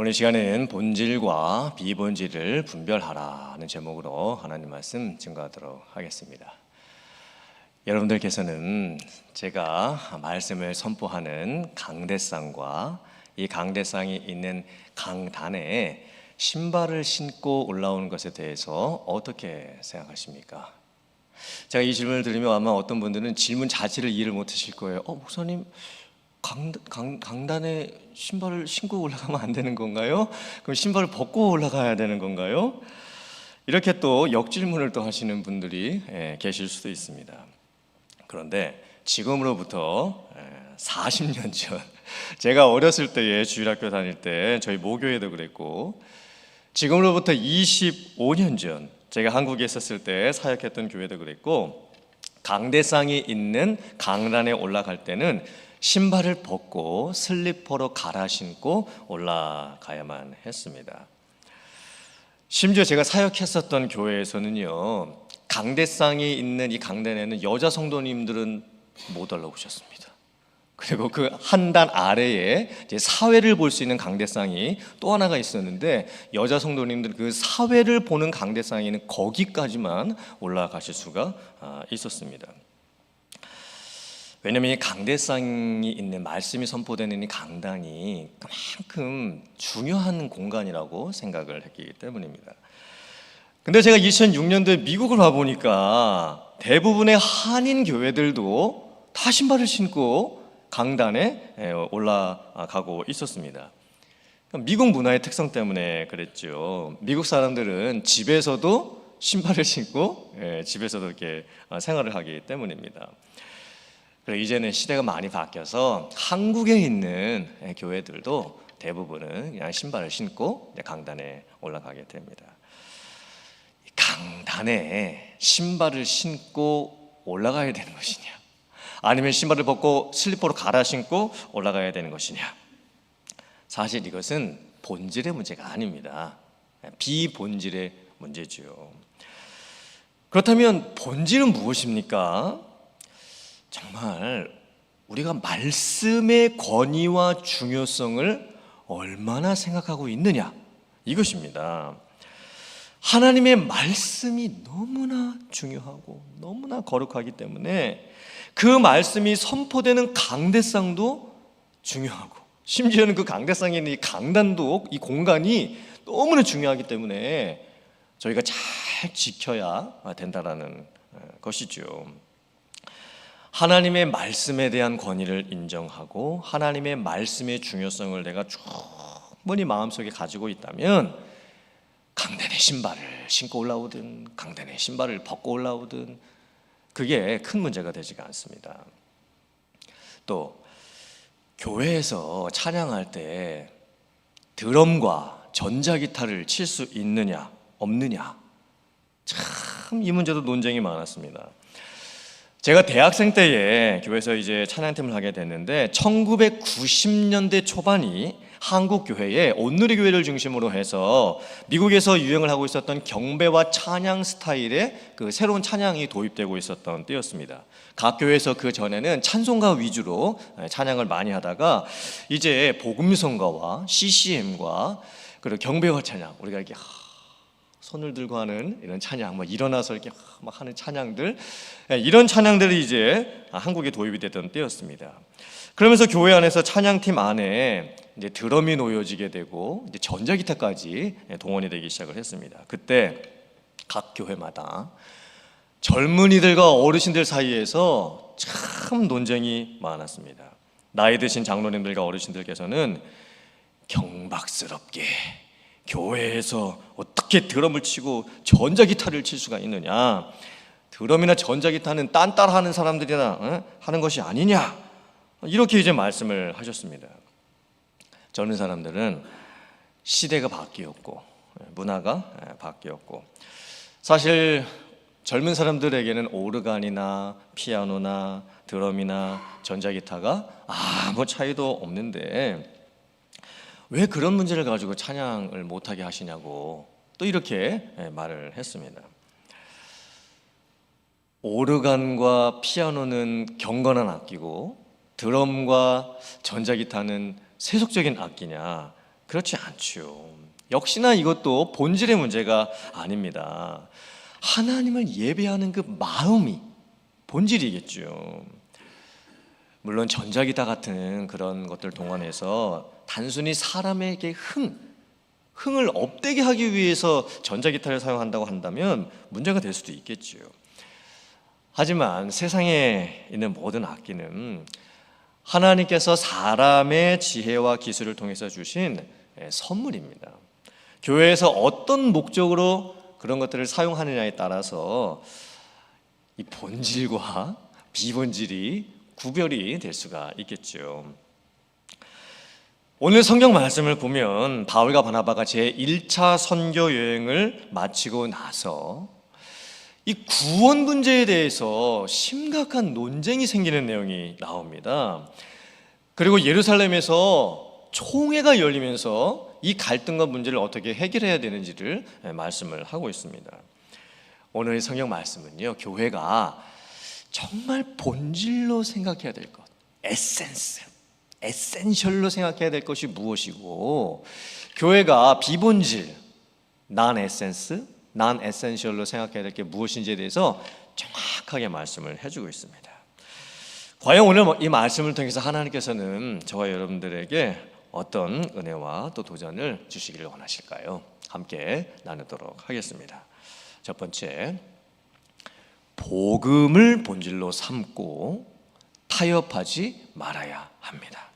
오늘 시간에는 본질과 비본질을 분별하라는 제목으로 하나님 말씀 증거하도록 하겠습니다. 여러분들께서는 제가 말씀을 선포하는 강대상과 이 강대상이 있는 강단에 신발을 신고 올라오는 것에 대해서 어떻게 생각하십니까? 제가 이 질문을 드리면 아마 어떤 분들은 질문 자체를 이해를 못하실 거예요. 어 목사님 강, 강, 강 단에 신발을 신고 올라가면 안 되는 건가요? 그럼 신발을 벗고 올라가야 되는 건가요? 이렇게 또 역질문을 또 하시는 분들이 예, 계실 수도 있습니다. 그런데 지금으로부터 예, 40년 전 제가 어렸을 때에 주일학교 다닐 때 저희 모교에도 그랬고 지금으로부터 25년 전 제가 한국에 있었을 때 사역했던 교회도 그랬고 강대상이 있는 강단에 올라갈 때는 신발을 벗고 슬리퍼로 갈아 신고 올라가야만 했습니다. 심지어 제가 사역했었던 교회에서는요 강대상이 있는 이 강단에는 여자 성도님들은 못 올라오셨습니다. 그리고 그 한 단 아래에 사회를 볼 수 있는 강대상이 또 하나가 있었는데 여자 성도님들 그 사회를 보는 강대상에는 거기까지만 올라가실 수가 아, 있었습니다. 왜냐하면 이 강대상이 있는 말씀이 선포되는 이 강단이 그만큼 중요한 공간이라고 생각을 했기 때문입니다. 근데 제가 2006년도에 미국을 와 보니까 대부분의 한인 교회들도 다 신발을 신고 강단에 올라가고 있었습니다. 미국 문화의 특성 때문에 그랬죠. 미국 사람들은 집에서도 신발을 신고 예, 집에서도 이렇게 생활을 하기 때문입니다. 그리고 이제는 시대가 많이 바뀌어서 한국에 있는 교회들도 대부분은 그냥 신발을 신고 강단에 올라가게 됩니다. 강단에 신발을 신고 올라가야 되는 것이냐? 아니면 신발을 벗고 슬리퍼로 갈아 신고 올라가야 되는 것이냐? 사실 이것은 본질의 문제가 아닙니다. 비본질의 문제죠. 그렇다면 본질은 무엇입니까? 정말 우리가 말씀의 권위와 중요성을 얼마나 생각하고 있느냐 이것입니다. 하나님의 말씀이 너무나 중요하고 너무나 거룩하기 때문에 그 말씀이 선포되는 강대상도 중요하고 심지어는 그 강대상에 있는 이 강단도 이 공간이 너무나 중요하기 때문에 저희가 잘 지켜야 된다라는 것이죠. 하나님의 말씀에 대한 권위를 인정하고 하나님의 말씀의 중요성을 내가 충분히 마음속에 가지고 있다면 강단의 신발을 신고 올라오든 강단의 신발을 벗고 올라오든 그게 큰 문제가 되지가 않습니다. 또 교회에서 찬양할 때 드럼과 전자기타를 칠 수 있느냐 없느냐 참 이 문제도 논쟁이 많았습니다. 제가 대학생 때에 교회에서 이제 찬양팀을 하게 됐는데 1990년대 초반이 한국 교회에 온누리 교회를 중심으로 해서 미국에서 유행을 하고 있었던 경배와 찬양 스타일의 그 새로운 찬양이 도입되고 있었던 때였습니다. 각 교회에서 그 전에는 찬송가 위주로 찬양을 많이 하다가 이제 복음성가와 CCM과 그리고 경배와 찬양 우리가 이렇게 손을 들고 하는 이런 찬양, 뭐 일어나서 이렇게 막 하는 찬양들 이런 찬양들이 이제 한국에 도입이 됐던 때였습니다. 그러면서 교회 안에서 찬양팀 안에 이제 드럼이 놓여지게 되고 이제 전자기타까지 동원이 되기 시작을 했습니다. 그때 각 교회마다 젊은이들과 어르신들 사이에서 참 논쟁이 많았습니다. 나이 드신 장로님들과 어르신들께서는 경박스럽게 교회에서 어떻게 드럼을 치고 전자기타를 칠 수가 있느냐? 드럼이나 전자기타는 딴따라 하는 사람들이나 어? 하는 것이 아니냐? 이렇게 이제 말씀을 하셨습니다. 젊은 사람들은 시대가 바뀌었고 문화가 바뀌었고 사실 젊은 사람들에게는 오르간이나 피아노나 드럼이나 전자기타가 아무 차이도 없는데 왜 그런 문제를 가지고 찬양을 못하게 하시냐고 또 이렇게 말을 했습니다. 오르간과 피아노는 경건한 악기고 드럼과 전자기타는 세속적인 악기냐 그렇지 않죠. 역시나 이것도 본질의 문제가 아닙니다. 하나님을 예배하는 그 마음이 본질이겠죠. 물론 전자기타 같은 그런 것들 동원해서 단순히 사람에게 흥, 흥을 업되게 하기 위해서 전자기타를 사용한다고 한다면 문제가 될 수도 있겠죠. 하지만 세상에 있는 모든 악기는 하나님께서 사람의 지혜와 기술을 통해서 주신 예, 선물입니다. 교회에서 어떤 목적으로 그런 것들을 사용하느냐에 따라서 이 본질과 비본질이 구별이 될 수가 있겠죠. 오늘 성경 말씀을 보면 바울과 바나바가 제 1차 선교 여행을 마치고 나서 이 구원 문제에 대해서 심각한 논쟁이 생기는 내용이 나옵니다. 그리고 예루살렘에서 총회가 열리면서 이 갈등과 문제를 어떻게 해결해야 되는지를 말씀을 하고 있습니다. 오늘의 성경 말씀은요, 교회가 정말 본질로 생각해야 될 것, 에센스, 에센셜로 생각해야 될 것이 무엇이고, 교회가 비본질, 난 에센스, 난 에센셜로 생각해야 될 게 무엇인지에 대해서 정확하게 말씀을 해주고 있습니다. 과연 오늘 이 말씀을 통해서 하나님께서는 저와 여러분들에게 어떤 은혜와 또 도전을 주시기를 원하실까요? 함께 나누도록 하겠습니다. 첫 번째, 복음을 본질로 삼고 타협하지 말아야 합니다.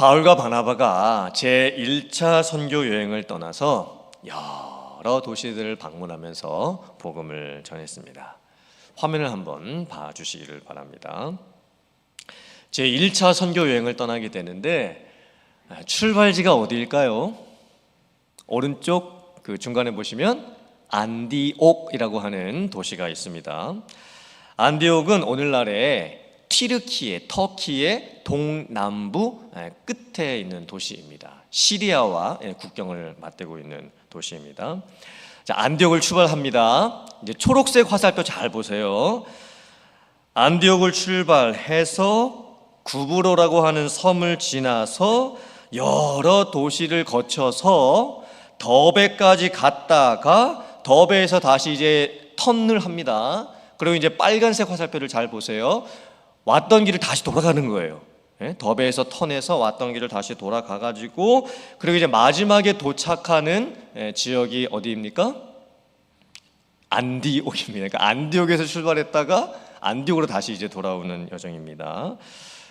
바울과 바나바가 제 1차 선교 여행을 떠나서 여러 도시들을 방문하면서 복음을 전했습니다. 화면을 한번 봐 주시기를 바랍니다. 제 1차 선교 여행을 떠나게 되는데 출발지가 어디일까요? 오른쪽 그 중간에 보시면 안디옥이라고 하는 도시가 있습니다. 안디옥은 오늘날의 티르키의 터키의 동남부 끝에 있는 도시입니다. 시리아와 국경을 맞대고 있는 도시입니다. 자, 안디옥을 출발합니다. 이제 초록색 화살표 잘 보세요. 안디옥을 출발해서 구브로라고 하는 섬을 지나서 여러 도시를 거쳐서 더베까지 갔다가 더베에서 다시 이제 턴을 합니다. 그리고 이제 빨간색 화살표를 잘 보세요. 왔던 길을 다시 돌아가는 거예요. 예? 더베에서 턴해서 왔던 길을 다시 돌아가 가지고 그리고 이제 마지막에 도착하는 예, 지역이 어디입니까? 안디옥입니다. 그러니까 안디옥에서 출발했다가 안디옥으로 다시 이제 돌아오는 여정입니다.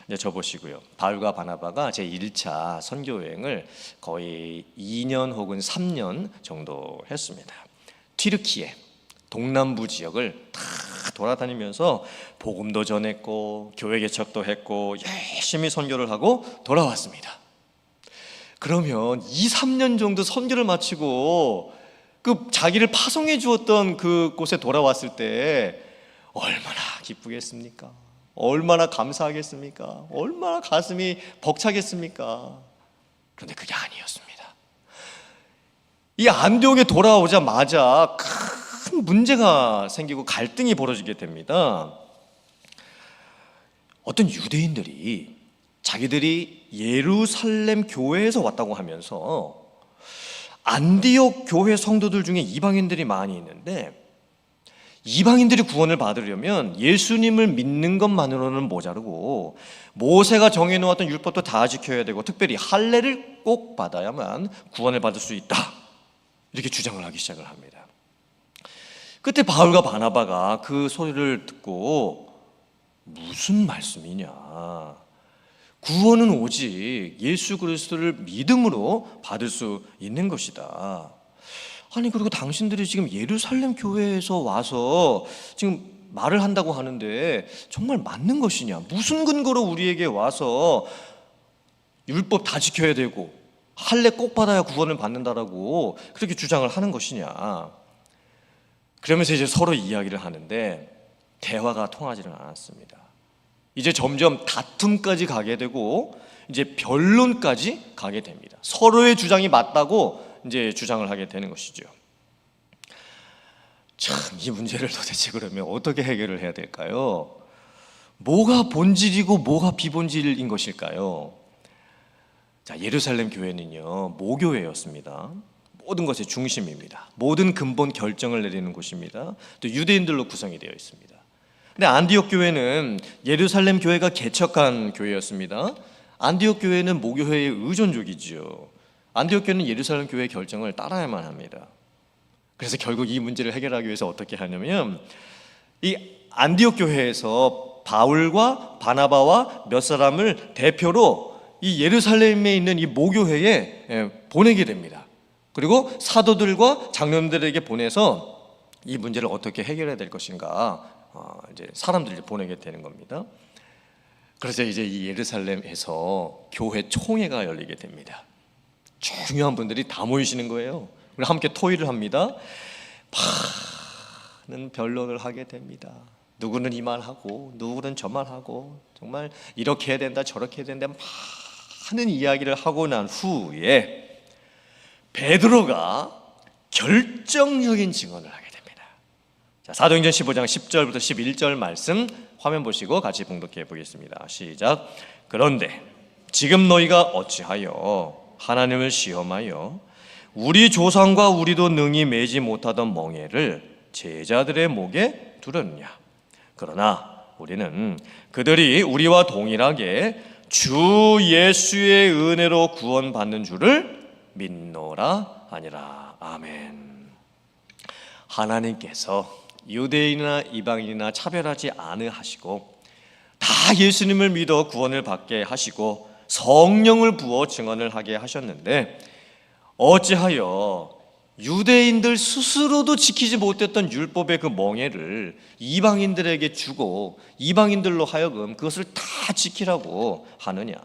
이제 저 보시고요. 바울과 바나바가 제 1차 선교 여행을 거의 2년 혹은 3년 정도 했습니다. 튀르키예 동남부 지역을 다 돌아다니면서 복음도 전했고 교회 개척도 했고 열심히 선교를 하고 돌아왔습니다. 그러면 2, 3년 정도 선교를 마치고 그 자기를 파송해 주었던 그 곳에 돌아왔을 때 얼마나 기쁘겠습니까? 얼마나 감사하겠습니까? 얼마나 가슴이 벅차겠습니까? 그런데 그게 아니었습니다. 이 안디옥에 돌아오자마자 큰 문제가 생기고 갈등이 벌어지게 됩니다. 어떤 유대인들이 자기들이 예루살렘 교회에서 왔다고 하면서 안디옥 교회 성도들 중에 이방인들이 많이 있는데 이방인들이 구원을 받으려면 예수님을 믿는 것만으로는 모자르고 모세가 정해놓았던 율법도 다 지켜야 되고 특별히 할례를 꼭 받아야만 구원을 받을 수 있다 이렇게 주장을 하기 시작을 합니다. 그때 바울과 바나바가 그 소리를 듣고 무슨 말씀이냐? 구원은 오직 예수 그리스도를 믿음으로 받을 수 있는 것이다. 아니 그리고 당신들이 지금 예루살렘 교회에서 와서 지금 말을 한다고 하는데 정말 맞는 것이냐? 무슨 근거로 우리에게 와서 율법 다 지켜야 되고 할례 꼭 받아야 구원을 받는다라고 그렇게 주장을 하는 것이냐? 그러면서 이제 서로 이야기를 하는데 대화가 통하지는 않았습니다. 이제 점점 다툼까지 가게 되고 이제 변론까지 가게 됩니다. 서로의 주장이 맞다고 이제 주장을 하게 되는 것이죠. 참 이 문제를 도대체 그러면 어떻게 해결을 해야 될까요? 뭐가 본질이고 뭐가 비본질인 것일까요? 자, 예루살렘 교회는요, 모교회였습니다. 모든 것의 중심입니다. 모든 근본 결정을 내리는 곳입니다. 또 유대인들로 구성이 되어 있습니다. 근데 안디옥 교회는 예루살렘 교회가 개척한 교회였습니다. 안디옥 교회는 모교회의 의존족이지요. 안디옥 교회는 예루살렘 교회의 결정을 따라야만 합니다. 그래서 결국 이 문제를 해결하기 위해서 어떻게 하냐면 이 안디옥 교회에서 바울과 바나바와 몇 사람을 대표로 이 예루살렘에 있는 이 모교회에 예, 보내게 됩니다. 그리고 사도들과 장로들에게 보내서 이 문제를 어떻게 해결해야 될 것인가 어, 이제 사람들을 보내게 되는 겁니다. 그래서 이제 이 예루살렘에서 교회 총회가 열리게 됩니다. 중요한 분들이 다 모이시는 거예요. 그리고 함께 토의를 합니다. 많은 변론을 하게 됩니다. 누구는 이 말하고 누구는 저 말하고 정말 이렇게 해야 된다 저렇게 해야 된다 많은 이야기를 하고 난 후에 베드로가 결정적인 증언을 하게 됩니다. 자, 사도행전 15장 10절부터 11절 말씀 화면 보시고 같이 봉독해 보겠습니다. 시작. 그런데 지금 너희가 어찌하여 하나님을 시험하여 우리 조상과 우리도 능히 매지 못하던 멍에를 제자들의 목에 두렸냐? 그러나 우리는 그들이 우리와 동일하게 주 예수의 은혜로 구원받는 줄을 믿노라 아니라 아멘. 하나님께서 유대인이나 이방인이나 차별하지 않으하시고 다 예수님을 믿어 구원을 받게 하시고 성령을 부어 증언을 하게 하셨는데 어찌하여 유대인들 스스로도 지키지 못했던 율법의 그 멍에를 이방인들에게 주고 이방인들로 하여금 그것을 다 지키라고 하느냐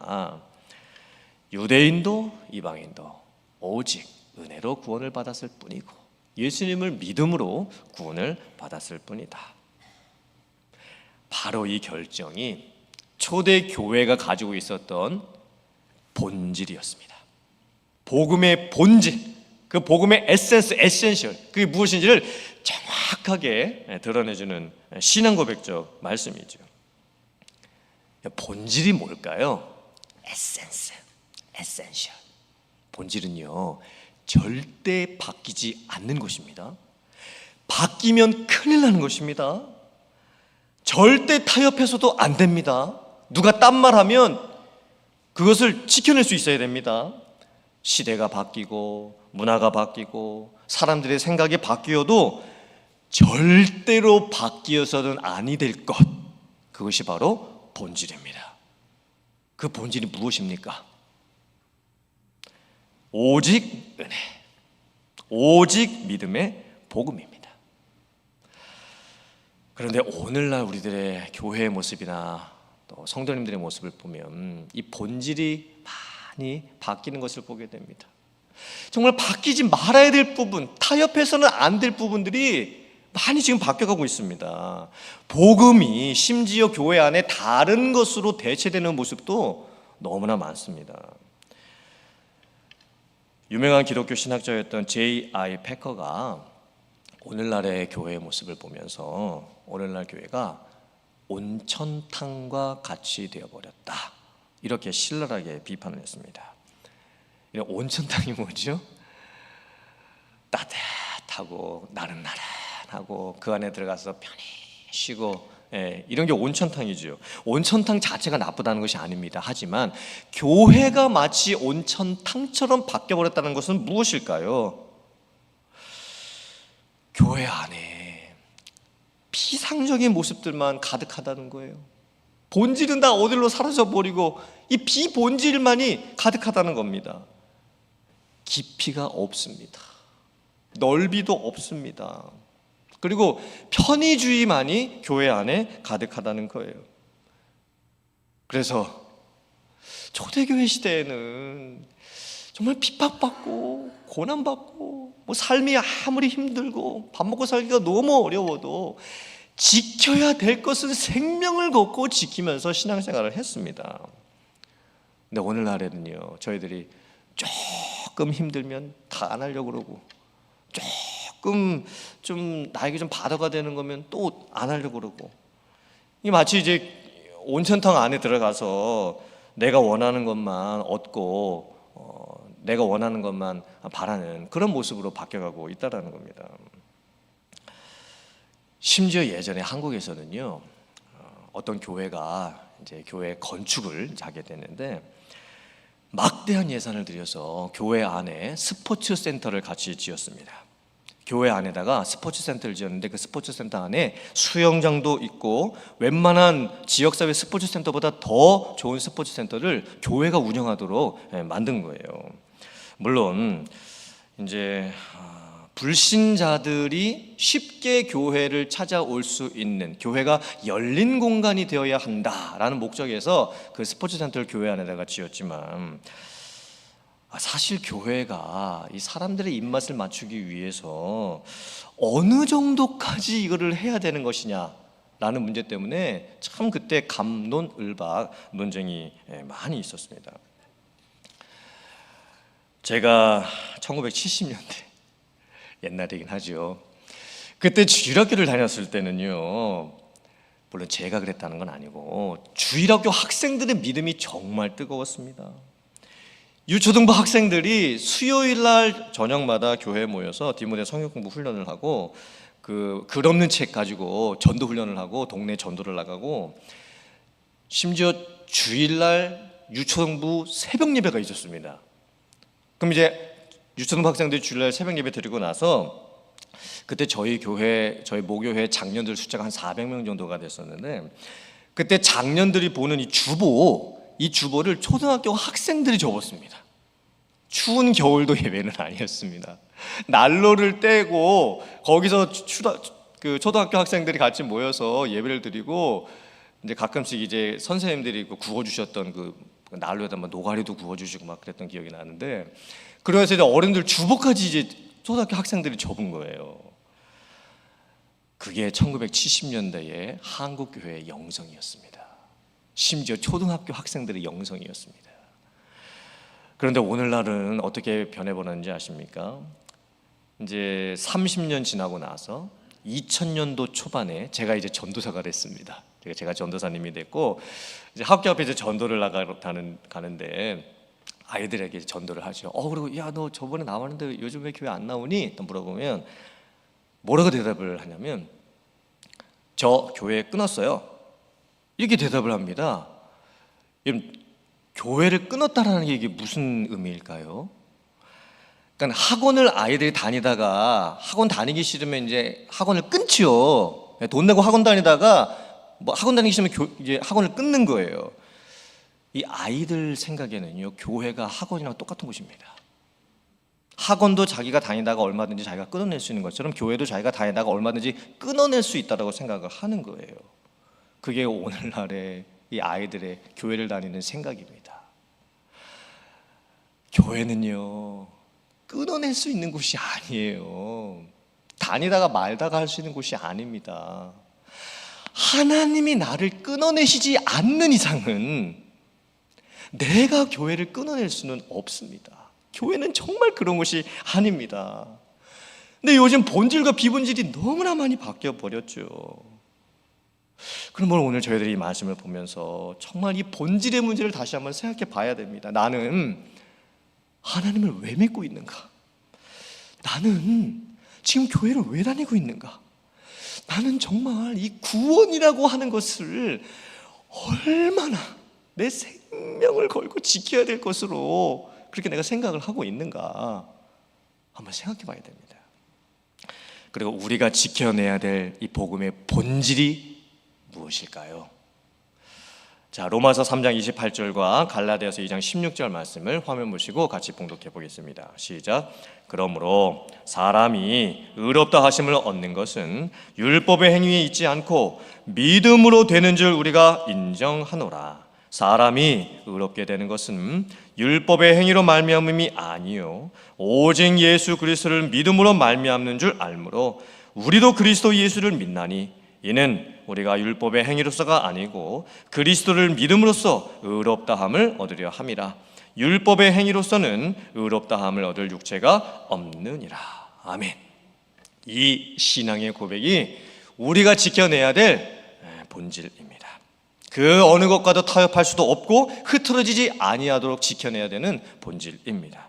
유대인도 이방인도 오직 은혜로 구원을 받았을 뿐이고 예수님을 믿음으로 구원을 받았을 뿐이다. 바로 이 결정이 초대 교회가 가지고 있었던 본질이었습니다. 복음의 본질, 그 복음의 에센스, 에센셜, 그게 무엇인지를 정확하게 드러내주는 신앙 고백적 말씀이죠. 본질이 뭘까요? 에센스, 에센셜. 본질은요, 절대 바뀌지 않는 것입니다. 바뀌면 큰일 나는 것입니다. 절대 타협해서도 안 됩니다. 누가 딴 말 하면 그것을 지켜낼 수 있어야 됩니다. 시대가 바뀌고 문화가 바뀌고 사람들의 생각이 바뀌어도 절대로 바뀌어서는 아니 될 것. 그것이 바로 본질입니다. 그 본질이 무엇입니까? 오직 은혜, 오직 믿음의 복음입니다. 그런데 오늘날 우리들의 교회의 모습이나 또 성도님들의 모습을 보면 이 본질이 많이 바뀌는 것을 보게 됩니다. 정말 바뀌지 말아야 될 부분, 타협해서는 안 될 부분들이 많이 지금 바뀌어가고 있습니다. 복음이 심지어 교회 안에 다른 것으로 대체되는 모습도 너무나 많습니다. 유명한 기독교 신학자였던 J.I. 패커가 오늘날의 교회의 모습을 보면서 오늘날 교회가 온천탕과 같이 되어버렸다. 이렇게 신랄하게 비판을 했습니다. 온천탕이 뭐죠? 따뜻하고 나른나른하고 그 안에 들어가서 편히 쉬고 예, 이런 게 온천탕이죠. 온천탕 자체가 나쁘다는 것이 아닙니다. 하지만 교회가 마치 온천탕처럼 바뀌어버렸다는 것은 무엇일까요? 교회 안에 비상적인 모습들만 가득하다는 거예요. 본질은 다 어디로 사라져 버리고 이 비본질만이 가득하다는 겁니다. 깊이가 없습니다. 넓이도 없습니다. 그리고 편의주의만이 교회 안에 가득하다는 거예요. 그래서 초대교회 시대에는 정말 핍박받고 고난받고 뭐 삶이 아무리 힘들고 밥 먹고 살기가 너무 어려워도 지켜야 될 것은 생명을 걷고 지키면서 신앙생활을 했습니다. 근데 오늘날에는요 저희들이 조금 힘들면 다 안 하려고 그러고 조금 좀 나에게 좀 바다가 되는 거면 또 안 하려고 그러고 이 마치 이제 온천탕 안에 들어가서 내가 원하는 것만 얻고 내가 원하는 것만 바라는 그런 모습으로 바뀌어가고 있다라는 겁니다. 심지어 예전에 한국에서는요 어, 어떤 교회가 이제 교회 건축을 하게 됐는데 막대한 예산을 들여서 교회 안에 스포츠 센터를 같이 지었습니다. 교회 안에다가 스포츠 센터를 지었는데 그 스포츠 센터 안에 수영장도 있고 웬만한 지역사회 스포츠 센터보다 더 좋은 스포츠 센터를 교회가 운영하도록 예, 만든 거예요. 물론 이제 아, 불신자들이 쉽게 교회를 찾아올 수 있는 교회가 열린 공간이 되어야 한다라는 목적에서 그 스포츠 센터를 교회 안에다가 지었지만 아, 사실 교회가 이 사람들의 입맛을 맞추기 위해서 어느 정도까지 이거를 해야 되는 것이냐라는 문제 때문에 참 그때 감론을박 논쟁이 예, 많이 있었습니다. 제가 1970년대 옛날이긴 하죠. 그때 주일학교를 다녔을 때는요. 물론 제가 그랬다는 건 아니고 주일학교 학생들의 믿음이 정말 뜨거웠습니다. 유초등부 학생들이 수요일 날 저녁마다 교회에 모여서 디모데 성역 공부 훈련을 하고 그 글 없는 책 가지고 전도 훈련을 하고 동네 전도를 나가고 심지어 주일 날 유초등부 새벽 예배가 있었습니다. 그럼 이제 유초등부 학생들이 주일 날 새벽 예배 드리고 나서 그때 저희 교회 저희 모교회 장년들 숫자가 한 400명 정도가 됐었는데 그때 장년들이 보는 이 주보 이 주보를 초등학교 학생들이 접었습니다. 추운 겨울도 예배는 아니었습니다. 난로를 떼고 거기서 추다, 그 초등학교 학생들이 같이 모여서 예배를 드리고 이제 가끔씩 이제 선생님들이 그 구워 주셨던 그 난로에다 막 노가리도 구워 주시고 막 그랬던 기억이 나는데 그러면서 이제 어른들 주보까지 이제 초등학교 학생들이 접은 거예요. 그게 1970년대의 한국 교회의 영성이었습니다. 심지어 초등학교 학생들의 영성이었습니다. 그런데 오늘날은 어떻게 변해버렸는지 아십니까? 이제 30년 지나고 나서 2000년도 초반에 제가 이제 전도사가 됐습니다. 제가 전도사님이 됐고 이제 학교 앞에 이제 전도를 나가는 가는데 아이들에게 전도를 하죠. 어 그리고 야 너 저번에 나왔는데 요즘 왜 교회 안 나오니? 또 물어보면 뭐라고 대답을 하냐면 저 교회 끊었어요. 이렇게 대답을 합니다. 여러분, 교회를 끊었다라는 게 이게 무슨 의미일까요? 그러니까 학원을 아이들이 다니다가 학원 다니기 싫으면 이제 학원을 끊지요. 돈 내고 학원 다니다가 뭐 학원 다니기 싫으면 교, 이제 학원을 끊는 거예요. 이 아이들 생각에는요, 교회가 학원이랑 똑같은 곳입니다. 학원도 자기가 다니다가 얼마든지 자기가 끊어낼 수 있는 것처럼 교회도 자기가 다니다가 얼마든지 끊어낼 수 있다라고 생각을 하는 거예요. 그게 오늘날의 이 아이들의 교회를 다니는 생각입니다. 교회는요, 끊어낼 수 있는 곳이 아니에요. 다니다가 말다가 할 수 있는 곳이 아닙니다. 하나님이 나를 끊어내시지 않는 이상은 내가 교회를 끊어낼 수는 없습니다. 교회는 정말 그런 것이 아닙니다. 근데 요즘 본질과 비본질이 너무나 많이 바뀌어 버렸죠. 그럼 오늘 저희들이 이 말씀을 보면서 정말 이 본질의 문제를 다시 한번 생각해 봐야 됩니다. 나는 하나님을 왜 믿고 있는가? 나는 지금 교회를 왜 다니고 있는가? 나는 정말 이 구원이라고 하는 것을 얼마나 내 생명을 걸고 지켜야 될 것으로 그렇게 내가 생각을 하고 있는가? 한번 생각해 봐야 됩니다. 그리고 우리가 지켜내야 될 이 복음의 본질이 무엇일까요? 자, 로마서 3장 28절과 갈라디아서 2장 16절 말씀을 화면 보시고 같이 봉독해 보겠습니다. 시작. 그러므로 사람이 의롭다 하심을 얻는 것은 율법의 행위에 있지 않고 믿음으로 되는 줄 우리가 인정하노라. 사람이 의롭게 되는 것은 율법의 행위로 말미암음이 아니요 오직 예수 그리스도를 믿음으로 말미암는 줄 알므로 우리도 그리스도 예수를 믿나니 이는 우리가 율법의 행위로서가 아니고 그리스도를 믿음으로써 의롭다함을 얻으려 함이라. 율법의 행위로서는 의롭다함을 얻을 육체가 없느니라. 아멘. 이 신앙의 고백이 우리가 지켜내야 될 본질입니다. 그 어느 것과도 타협할 수도 없고 흐트러지지 아니하도록 지켜내야 되는 본질입니다.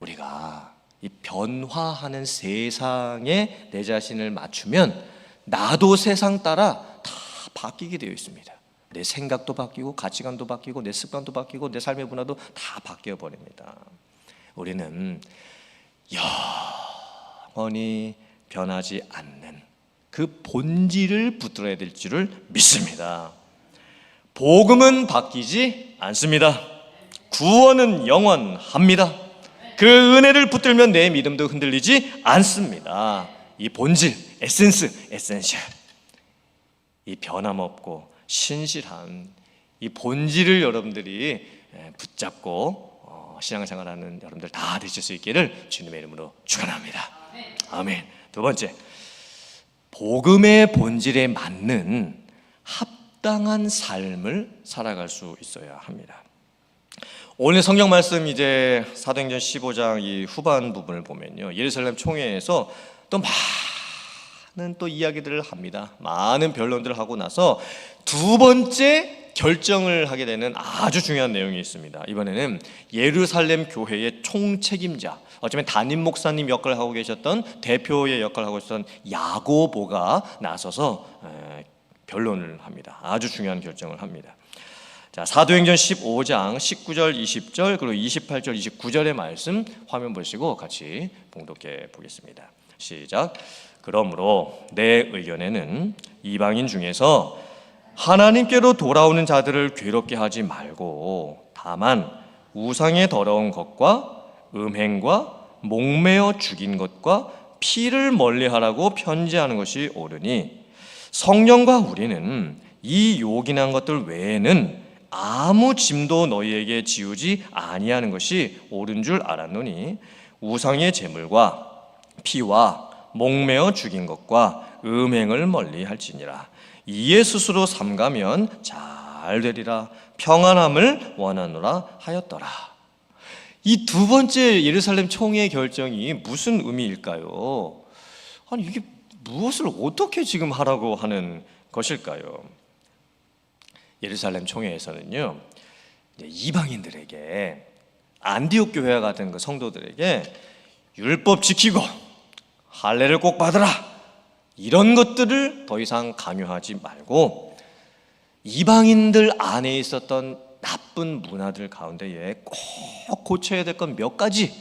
우리가 이 변화하는 세상에 내 자신을 맞추면 나도 세상 따라 다 바뀌게 되어 있습니다. 내 생각도 바뀌고 가치관도 바뀌고 내 습관도 바뀌고 내 삶의 문화도 다 바뀌어 버립니다. 우리는 영원히 변하지 않는 그 본질을 붙들어야 될 줄을 믿습니다. 복음은 바뀌지 않습니다. 구원은 영원합니다. 그 은혜를 붙들면 내 믿음도 흔들리지 않습니다. 이 본질, 에센스, 에센셜. 이 변함없고 신실한 이 본질을 여러분들이 예, 붙잡고 어, 신앙생활하는 여러분들 다 되실 수 있기를 주님의 이름으로 축원합니다. 아멘. 두 번째, 복음의 본질에 맞는 합당한 삶을 살아갈 수 있어야 합니다. 오늘 성경 말씀 이제 사도행전 15장 이 후반 부분을 보면요. 예루살렘 총회에서 또 많은 또 이야기들을 합니다. 많은 변론들을 하고 나서 두 번째 결정을 하게 되는 아주 중요한 내용이 있습니다. 이번에는 예루살렘 교회의 총책임자, 어쩌면 담임 목사님 역할을 하고 계셨던 대표의 역할을 하고 있었던 야고보가 나서서 에, 변론을 합니다. 아주 중요한 결정을 합니다. 자, 사도행전 15장 19절, 20절 그리고 28절, 29절의 말씀 화면 보시고 같이 봉독해 보겠습니다. 시작. 그러므로 내 의견에는 이방인 중에서 하나님께로 돌아오는 자들을 괴롭게 하지 말고 다만 우상의 더러운 것과 음행과 목매어 죽인 것과 피를 멀리하라고 편지하는 것이 옳으니 성령과 우리는 이 요긴한 것들 외에는 아무 짐도 너희에게 지우지 아니하는 것이 옳은 줄 알았노니 우상의 제물과 피와 목매어 죽인 것과 음행을 멀리 할지니라 이에 스스로 삼가면 잘 되리라 평안함을 원하노라 하였더라 이 두 번째 예루살렘 총회 결정이 무슨 의미일까요? 아니 이게 무엇을 어떻게 지금 하라고 하는 것일까요? 예루살렘 총회에서는요 이방인들에게 안디옥 교회와 같은 그 성도들에게 율법 지키고 할례를 꼭 받으라! 이런 것들을 더 이상 강요하지 말고 이방인들 안에 있었던 나쁜 문화들 가운데에 꼭 고쳐야 될 건 몇 가지!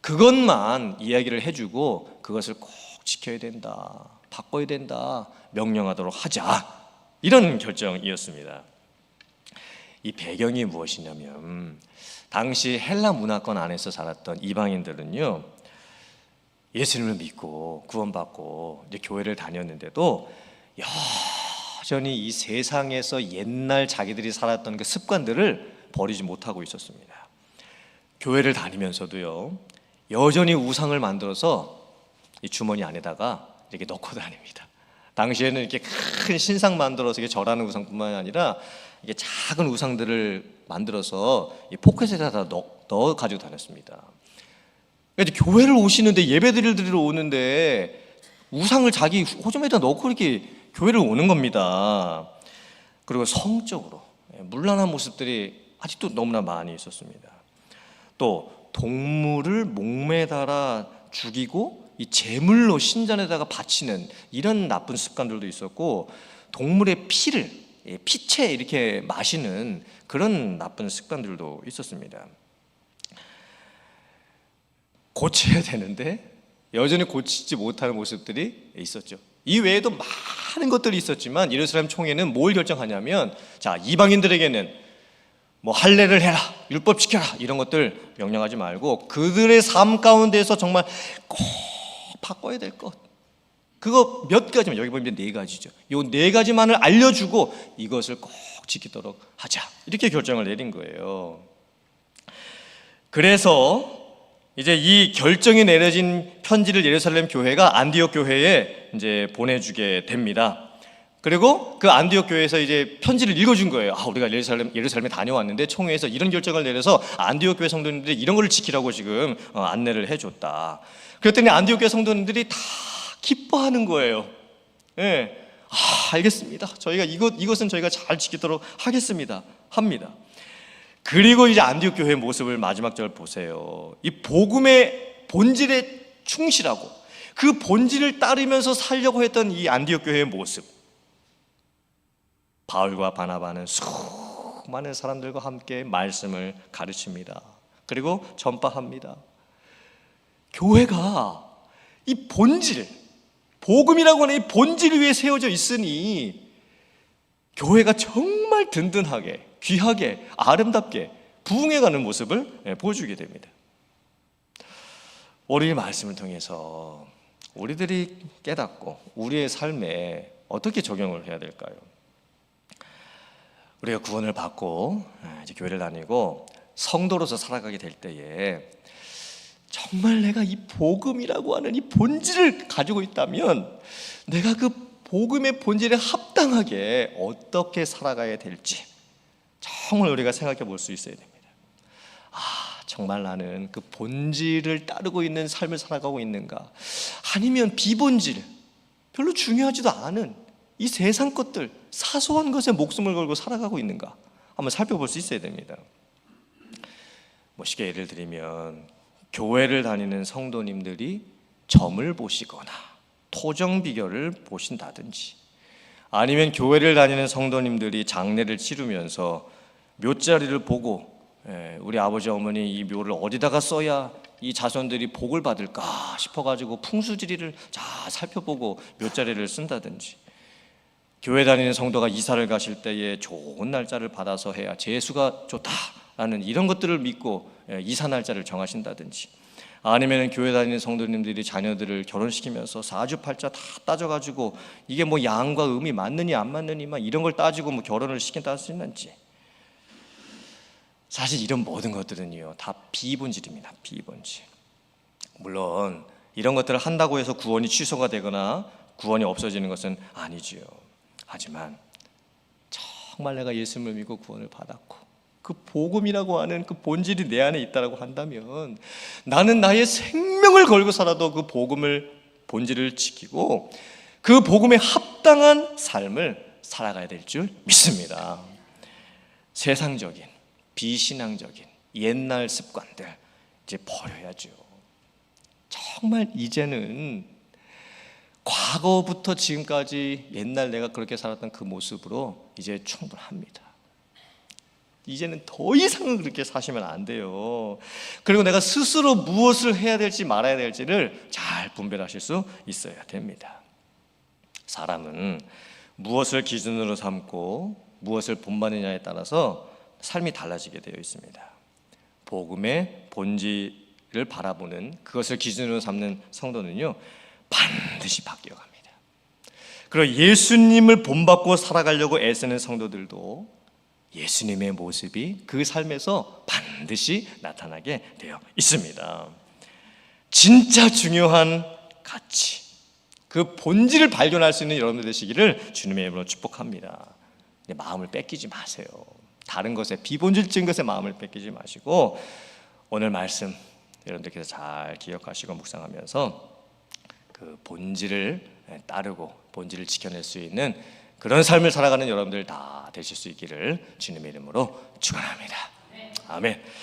그것만 이야기를 해주고 그것을 꼭 지켜야 된다 바꿔야 된다 명령하도록 하자 이런 결정이었습니다. 이 배경이 무엇이냐면 당시 헬라 문화권 안에서 살았던 이방인들은요 예수님을 믿고 구원받고 이제 교회를 다녔는데도 여전히 이 세상에서 옛날 자기들이 살았던 그 습관들을 버리지 못하고 있었습니다. 교회를 다니면서도요 여전히 우상을 만들어서 이 주머니 안에다가 이렇게 넣고 다닙니다. 당시에는 이렇게 큰 신상 만들어서 이게 절하는 우상뿐만 아니라 이게 작은 우상들을 만들어서 이 포켓에다 넣어, 넣어 가지고 다녔습니다. 그러니까 교회를 오시는데 예배드리러 드리러 오는데 우상을 자기 호점에다 넣고 이렇게 교회를 오는 겁니다. 그리고 성적으로 예, 문란한 모습들이 아직도 너무나 많이 있었습니다. 또 동물을 목매달아 죽이고 이 제물로 신전에다가 바치는 이런 나쁜 습관들도 있었고 동물의 피를 예, 피채 이렇게 마시는 그런 나쁜 습관들도 있었습니다. 고쳐야 되는데 여전히 고치지 못하는 모습들이 있었죠. 이 외에도 많은 것들이 있었지만 예루살렘 총회는 뭘 결정하냐면 자 이방인들에게는 뭐 할례를 해라 율법 지켜라 이런 것들 명령하지 말고 그들의 삶 가운데서 정말 꼭 바꿔야 될 것. 그거 몇 가지만 여기 보면 네 가지죠. 요 네 가지만을 알려주고 이것을 꼭 지키도록 하자. 이렇게 결정을 내린 거예요. 그래서 이제 이 결정이 내려진 편지를 예루살렘 교회가 안디옥 교회에 이제 보내주게 됩니다. 그리고 그 안디옥 교회에서 이제 편지를 읽어준 거예요. 아, 우리가 예루살렘 예루살렘에 다녀왔는데 총회에서 이런 결정을 내려서 안디옥 교회 성도님들이 이런 걸 지키라고 지금 어, 안내를 해줬다. 그랬더니 안디옥 교회 성도님들이 다 기뻐하는 거예요. 예, 아, 알겠습니다. 저희가 이것 이것은 저희가 잘 지키도록 하겠습니다. 합니다. 그리고 이제 안디옥 교회의 모습을 마지막 절 보세요. 이 복음의 본질에 충실하고 그 본질을 따르면서 살려고 했던 이 안디옥 교회의 모습. 바울과 바나바는 수많은 사람들과 함께 말씀을 가르칩니다. 그리고 전파합니다. 교회가 이 본질, 복음이라고 하는 이 본질 위에 세워져 있으니 교회가 정말 든든하게, 귀하게, 아름답게 부흥해가는 모습을 예, 보여주게 됩니다. 오늘 이 말씀을 통해서 우리들이 깨닫고 우리의 삶에 어떻게 적용을 해야 될까요? 우리가 구원을 받고 예, 이제 교회를 다니고 성도로서 살아가게 될 때에 정말 내가 이 복음이라고 하는 이 본질을 가지고 있다면 내가 그 복음의 본질에 합당하게 어떻게 살아가야 될지 정말 우리가 생각해 볼 수 있어야 됩니다. 아, 정말 나는 그 본질을 따르고 있는 삶을 살아가고 있는가? 아니면 비본질, 별로 중요하지도 않은 이 세상 것들, 사소한 것에 목숨을 걸고 살아가고 있는가? 한번 살펴볼 수 있어야 됩니다. 뭐 쉽게 예를 들면 교회를 다니는 성도님들이 점을 보시거나 토정 비결을 보신다든지 아니면 교회를 다니는 성도님들이 장례를 치르면서 묘자리를 보고 예, 우리 아버지 어머니 이 묘를 어디다가 써야 이 자손들이 복을 받을까 싶어가지고 풍수지리를 잘 살펴보고 묘자리를 쓴다든지 교회 다니는 성도가 이사를 가실 때에 좋은 날짜를 받아서 해야 재수가 좋다라는 이런 것들을 믿고 예, 이사 날짜를 정하신다든지 아니면 교회 다니는 성도님들이 자녀들을 결혼시키면서 사주팔자 다 따져가지고 이게 뭐 양과 음이 맞느니 안 맞느니 막 이런 걸 따지고 뭐 결혼을 시킨다 할 수 있는지. 사실 이런 모든 것들은요 다 비본질입니다 비본질. 물론 이런 것들을 한다고 해서 구원이 취소가 되거나 구원이 없어지는 것은 아니지요 하지만 정말 내가 예수님을 믿고 구원을 받았고 그 복음이라고 하는 그 본질이 내 안에 있다라고 한다면 나는 나의 생명을 걸고 살아도 그 복음을 본질을 지키고 그 복음에 합당한 삶을 살아가야 될 줄 믿습니다. 세상적인 비신앙적인 옛날 습관들 이제 버려야죠. 정말 이제는 과거부터 지금까지 옛날 내가 그렇게 살았던 그 모습으로 이제 충분합니다. 이제는 더 이상은 그렇게 사시면 안 돼요. 그리고 내가 스스로 무엇을 해야 될지 말아야 될지를 잘 분별하실 수 있어야 됩니다. 사람은 무엇을 기준으로 삼고 무엇을 본받느냐에 따라서 삶이 달라지게 되어 있습니다. 복음의 본질을 바라보는 그것을 기준으로 삼는 성도는요 반드시 바뀌어 갑니다. 그리고 예수님을 본받고 살아가려고 애쓰는 성도들도 예수님의 모습이 그 삶에서 반드시 나타나게 되어 있습니다. 진짜 중요한 가치, 그 본질을 발견할 수 있는 여러분들 되시기를 주님의 이름으로 축복합니다. 마음을 뺏기지 마세요. 다른 것에 비본질적인 것에 마음을 뺏기지 마시고 오늘 말씀 여러분들께서 잘 기억하시고 묵상하면서 그 본질을 따르고 본질을 지켜낼 수 있는 그런 삶을 살아가는 여러분들 다 되실 수 있기를 주님의 이름으로 축원합니다. 아멘.